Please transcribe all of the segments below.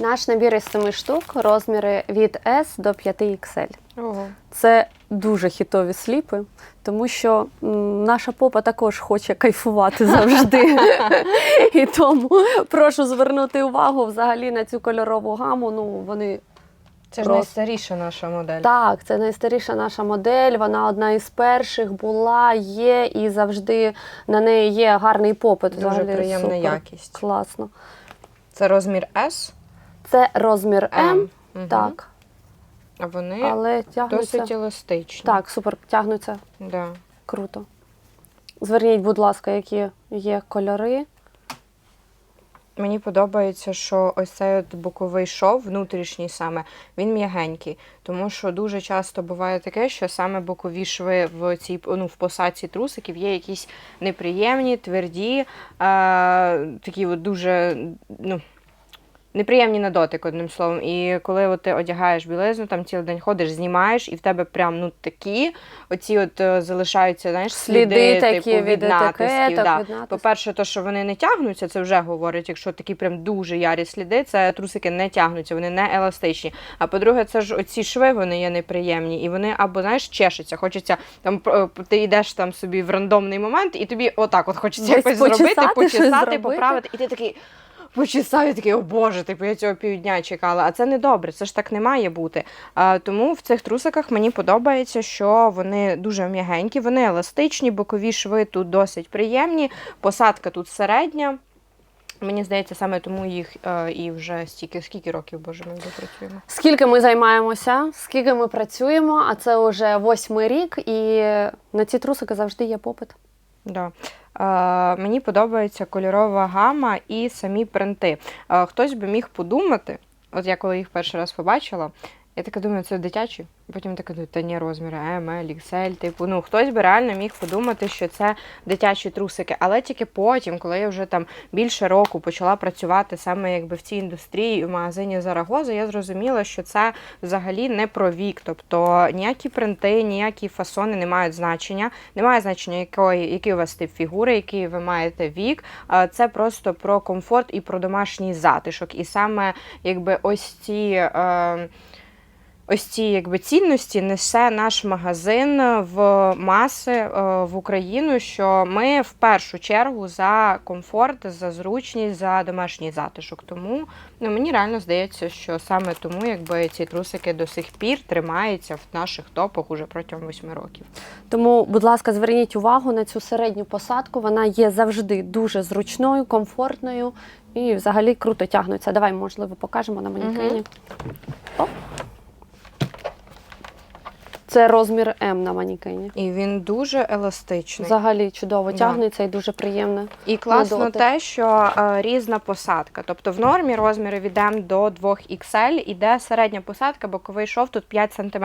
Наш набір із 7 штук, розміри від S до 5XL. Ого. Це дуже хітові сліпи, тому що наша попа також хоче кайфувати завжди. І тому прошу звернути увагу взагалі на цю кольорову гаму. Ну, вони Це ж найстаріша наша модель. так, це найстаріша наша модель. Вона одна із перших була, є і завжди на неї є гарний попит. Дуже приємна якість. Класно. Це розмір S. Це розмір М, Мгм. так, А вони але тягнуться. досить еластичні. Так, супер, тягнуться Да. круто. Зверніть, будь ласка, які є кольори. Мені подобається, що ось цей от боковий шов, внутрішній саме, він м'ягенький. Тому що дуже часто буває таке, що саме бокові шви в цій ну, в посадці трусиків є якісь неприємні, тверді, е, такі от дуже ну, неприємні на дотик, одним словом. І коли от ти одягаєш білизну, там цілий день ходиш, знімаєш, і в тебе прям ну такі, оці от е, залишаються, знаєш, сліди, Сліди такі типу, від натисків. Да. По-перше, то, що вони не тягнуться, це вже говорить. Якщо такі прям дуже ярі сліди, це трусики не тягнуться, вони не еластичні. А по-друге, це ж оці шви вони є неприємні, і вони або знаєш чешуться. Хочеться там ти йдеш там собі в рандомний момент, і тобі отак от хочеться Десь якось зробити, почесати, щось почесати, зробити. поправити, і ти такий. Почесав і такий, о Боже, типу я цього півдня чекала. А це не добре, це ж так не має бути. А, тому в цих трусиках мені подобається, що вони дуже м'ягенькі, вони еластичні, бокові шви тут досить приємні, посадка тут середня. Мені здається, саме тому їх е, і вже стільки, скільки років, боже, ми вже працюємо. Скільки ми займаємося, скільки ми працюємо, а це вже восьмий рік, і на ці трусики завжди є попит. Да. Е, мені подобається кольорова гама і самі принти. Е, хтось би міг подумати, от я коли їх перший раз побачила, я така думаю, це дитячі. Потім така думаю, та ні, розміри M, L, XL, типу, ну хтось би реально міг подумати, що це дитячі трусики. Але тільки потім, коли я вже там більше року почала працювати саме якби в цій індустрії в магазині Зарагоза, я зрозуміла, що це взагалі не про вік. Тобто ніякі принти, ніякі фасони не мають значення. Немає значення, якої, який у вас тип фігури, який ви маєте вік. Це просто про комфорт і про домашній затишок. І саме якби ось ці. Е, Ось ці якби цінності несе наш магазин в маси е, в Україну. Що ми в першу чергу за комфорт, за зручність, за домашній затишок. Тому ну мені реально здається, що саме тому якби ці трусики до сих пір тримаються в наших топах уже протягом восьми років. Тому, будь ласка, зверніть увагу на цю середню посадку. Вона є завжди дуже зручною, комфортною і взагалі круто тягнуться. Давай, можливо, покажемо на манікені. Оп. Це розмір М на манікені. І він дуже еластичний. Взагалі чудово Да. тягнеться і дуже приємне. І класно дотик. те, що е, різна посадка. Тобто в нормі розміри від M до 2XL іде середня посадка, боковий шов тут 5 см,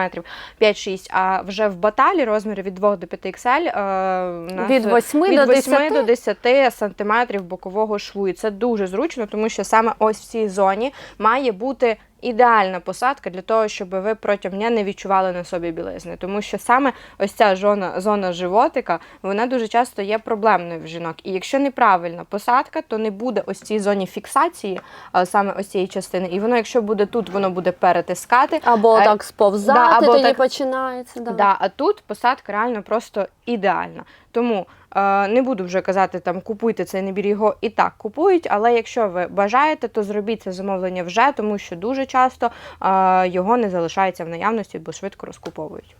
5-6, а вже в баталі розміри від 2 до 5XL е, у нас Від 8 від до 8 10. до 10 сантиметрів бокового шву. І це дуже зручно, тому що саме ось в цій зоні має бути ідеальна посадка для того, щоб ви протягом дня не відчували на собі білизни. Тому що саме ось ця зона, зона животика, вона дуже часто є проблемною в жінок. І якщо неправильна посадка, то не буде ось цій зоні фіксації, а саме ось цієї частини. І воно, якщо буде тут, воно буде перетискати. Або А- так сповзати, Да, або тоді так- починається. Да. Да, а тут посадка реально просто ідеальна. Тому не буду вже казати, там купуйте цей набір, його і так купують. Але якщо ви бажаєте, то зробіть це замовлення вже, тому що дуже часто його не залишається в наявності, бо швидко розкуповують.